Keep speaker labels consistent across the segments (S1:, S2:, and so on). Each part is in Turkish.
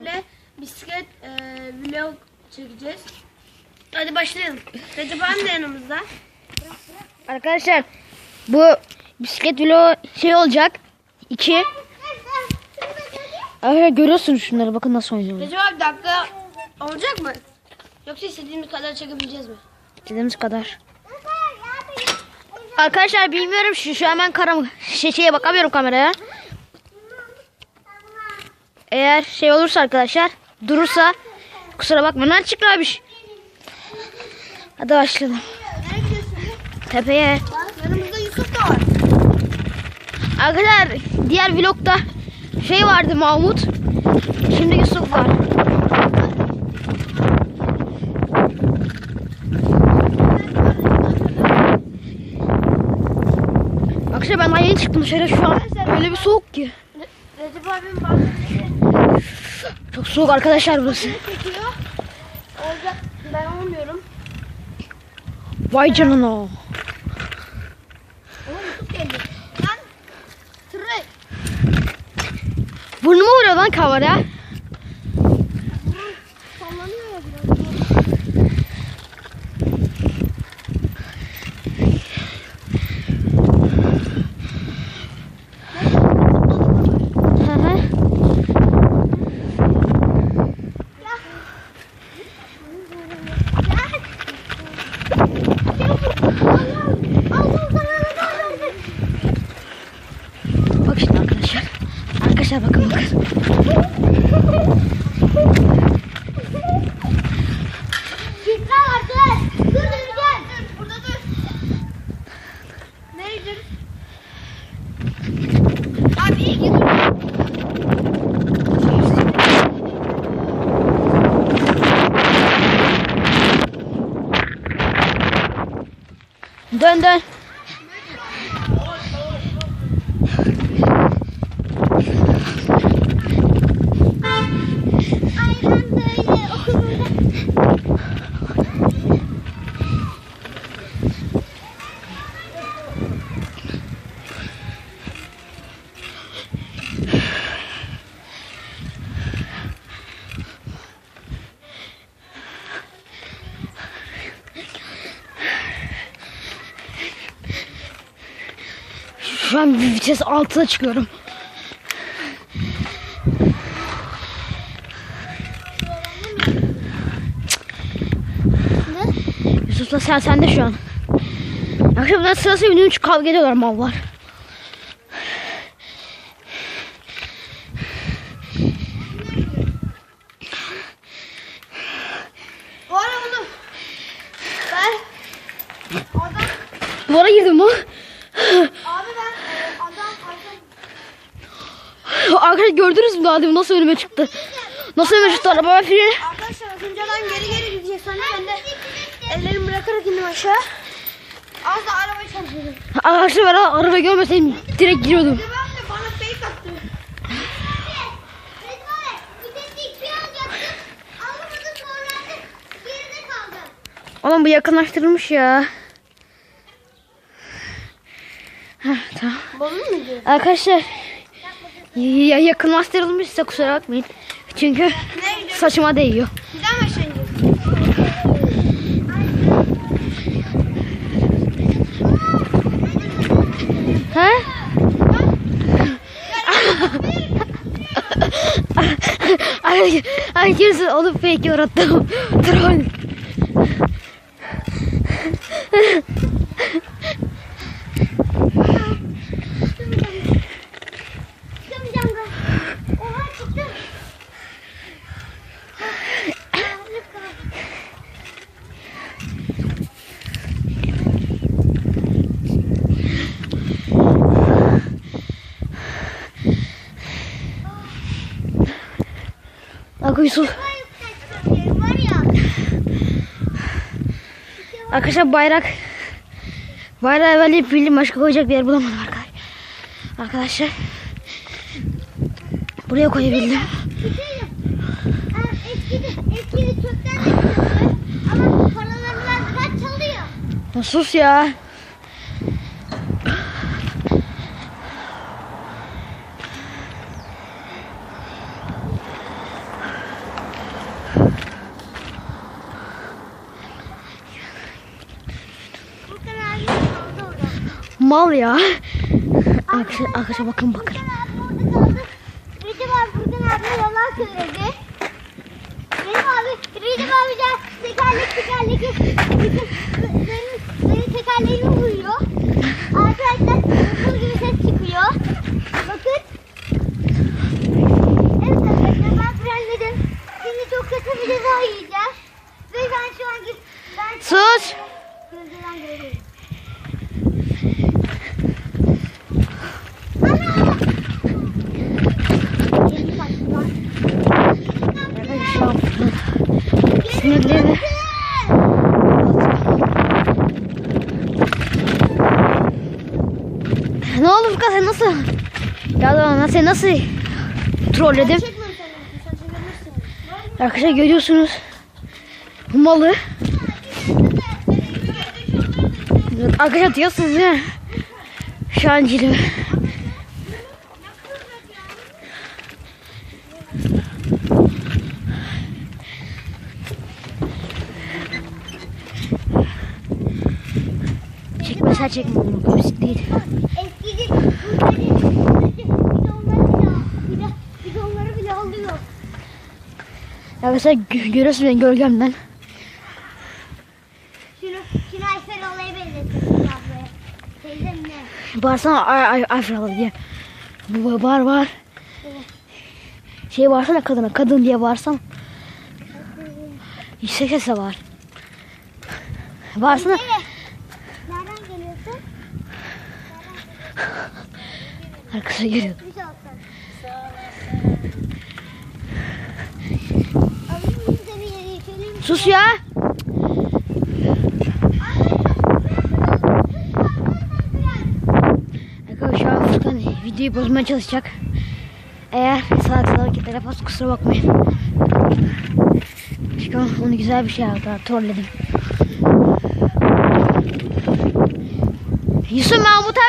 S1: ile bisiklet e, vlog çekeceğiz. Hadi başlayalım. Recep abi de yanımızda.
S2: Arkadaşlar bu bisiklet vlog şey olacak. İki. Arkadaşlar görüyorsunuz şunları bakın nasıl oynuyorlar.
S1: Recep abi dakika olacak mı? Yoksa istediğimiz kadar çekebileceğiz mi?
S2: İstediğimiz kadar. Arkadaşlar bilmiyorum şu, şu an ben karam şey, şeye bakamıyorum kameraya. Eğer şey olursa arkadaşlar durursa kusura bakmayın. Lan çık abi. Hadi başlayalım. Tepeye.
S1: Yanımızda Yusuf da var.
S2: Arkadaşlar diğer vlogda şey vardı Mahmut. Şimdi Yusuf var. Arkadaşlar ben yeni çıktım dışarı şu an. Öyle bir soğuk ki.
S1: Re- Recep abim bazen
S2: Çok soğuk arkadaşlar burası.
S1: Olacak. Ben olmuyorum.
S2: Vay canına.
S1: Ama Yusuf geldi. Lan. Tırı.
S2: Burnuma vuruyor lan kamera.
S1: Sallanıyor ya biraz.
S2: Hı hı. Bak şimdi arkadaşlar. Arkadaşlar bakın bakın.
S1: Gitme artık. Dur dur gel. Dur burada dur. Nereye gidiyoruz? Abi iyi ki dur.
S2: Dön dön.
S1: Aynen böyle okulunda.
S2: Şu an bir vites altına çıkıyorum. Yusuf'la sen sende şu an. Akşam bunlar sırası ünlü üç kavga ediyorlar mallar.
S1: Bu ara bunu. Ben. Adam.
S2: Duvara girdim lan.
S1: Abi ben. e, Adam. Adam.
S2: Arkadaşlar gördünüz mü daha demin nasıl önüme çıktı? Nasıl önüme çıktı araba freni?
S1: Arkadaşlar az önce adam geri geri gidecek sandım. Ben de ellerimi bırakarak indim aşağı. Az da araba çarpıyordu.
S2: Arkadaşlar ben araba görmeseydim direkt giriyordum.
S1: Bana fake attı.
S2: Oğlum bu yakınlaştırılmış ya. Heh, tamam. Arkadaşlar ya yakınlaştırılmışsa kusura bakmayın. Çünkü saçıma değiyor. He? Kimse onu fake yarattım. Troll.
S1: Oha çıktım. Ya.
S2: Arkadaşlar bayrak. Bayrağı evveleyip bildim başka koyacak bir yer bulamadım arkadaşlar. Arkadaşlar. Buraya koyabildim.
S1: Eskidi, eskidi Türkler de çalıyor. Ama paralarından kaç çalıyor?
S2: Ya Sus ya. Mal ya. Arkadaşlar, arkadaşlar bakın bakın.
S1: Recep abi Furkan abi yalan söyledi. Recep abi, Recep abi tekerlek tekerlek benim, benim tekerleğimi vuruyor. Arkadaşlar hızlı gibi ses çıkıyor. Bakın. Evet arkadaşlar ben frenledim. Şimdi çok kötü bir ceza yiyeceğiz. Ve ben şu an git. Ben
S2: Sus.
S1: Gözden görüyorum. Yeni kaçtılar.
S2: Arkadaşlar sinirleri. Ne oldu Furkan sen nasıl? Ya da nasıl nasıl trolledim? Arkadaşlar görüyorsunuz. Malı. Arkadaşlar diyorsunuz ya. Şu an cilim. Çekme sen çekme. Komik değil. Arkadaşlar gö- görüyorsunuz beni gölgemden.
S1: Şunu, şunu Ayfer olayı benzetin ablaya. Teyzem ne?
S2: Bağırsana ay ay ay falan diye. Bu var var. Şey varsana kadına kadın diye bağırsam. Yüksek sesle var. Bağırsana.
S1: Nereden geliyorsun?
S2: Arkadaşlar görüyor.
S1: Bir şey olsun. Alayım mı seni yere söyleyeyim mi?
S2: Sus ya. Arkadaşlar Furkan videoyu bozmaya çalışacak. Eğer salak hareketler yaparsa kusura bakmayın. Çünkü onu güzel bir şey yaptı. Trolledim. Yusuf Mahmut'a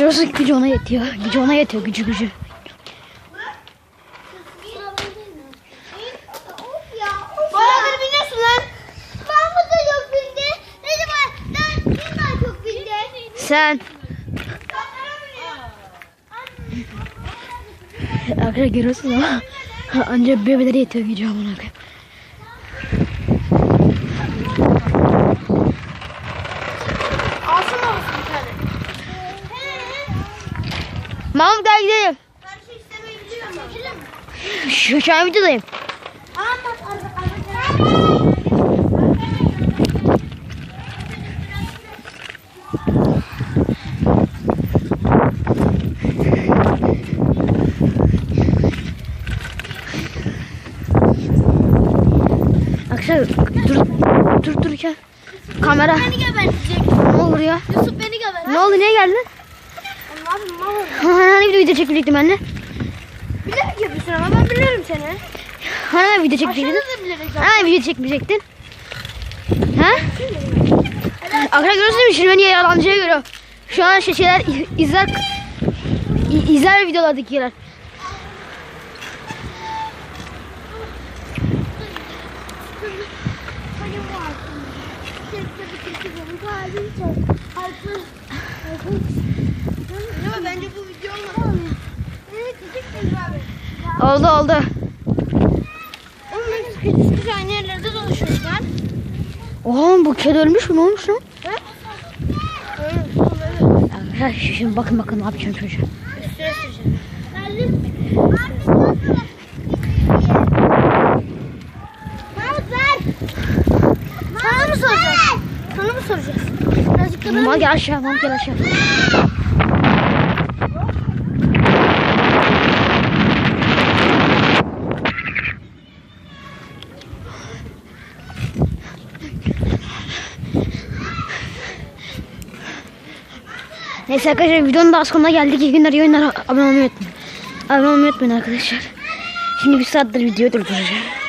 S2: Görüyorsun gücü ona yetiyor. Gücü ona yetiyor. Gücü gücü. Sen. Arkadaşlar görüyorsunuz ama ancak bebeleri yetiyor gücü amına koyayım. Mahmut gel gidelim.
S1: Ben. Çekelim mi?
S2: Şu, şu an videodayım.
S1: Aa bak arada arada.
S2: Arkadaşlar dur, dur dururken kamera
S1: Beni gebertecek.
S2: ne olur ya?
S1: Yusuf beni geber.
S2: Ne oldu niye geldin? Hani bir video çekecektim de.
S1: Bilerek yapıyorsun ama ben biliyorum seni.
S2: Hani video çekecektin? Hani video çekmeyecektin? Ha? Arkadaşlar görüyorsunuz mu? Şimdi beni yalancıya göre. Şu an şey şeyler izler izler videolardakiler.
S1: Benim var. Ama bence bu video olmadı.
S2: Oldu oldu.
S1: Oğlum küçük aynı yerlerde dolaşıyoruz lan.
S2: Bu kedi ölmüş mü? Ne olmuş lan?
S1: He?
S2: Arkadaşlar şimdi bakın bakın ne yapacağım çocuğa.
S1: Üstüne süreceğim. Sana mı soracağız? Sana mı soracağız? Birazcık da
S2: Mal gel aşağı, gel aşağı. Neyse arkadaşlar videonun da sonuna geldik. İyi günler, iyi oyunlar. Abone olmayı unutmayın. Abone olmayı unutmayın arkadaşlar. Şimdi bir saattir videoyu durduracağım.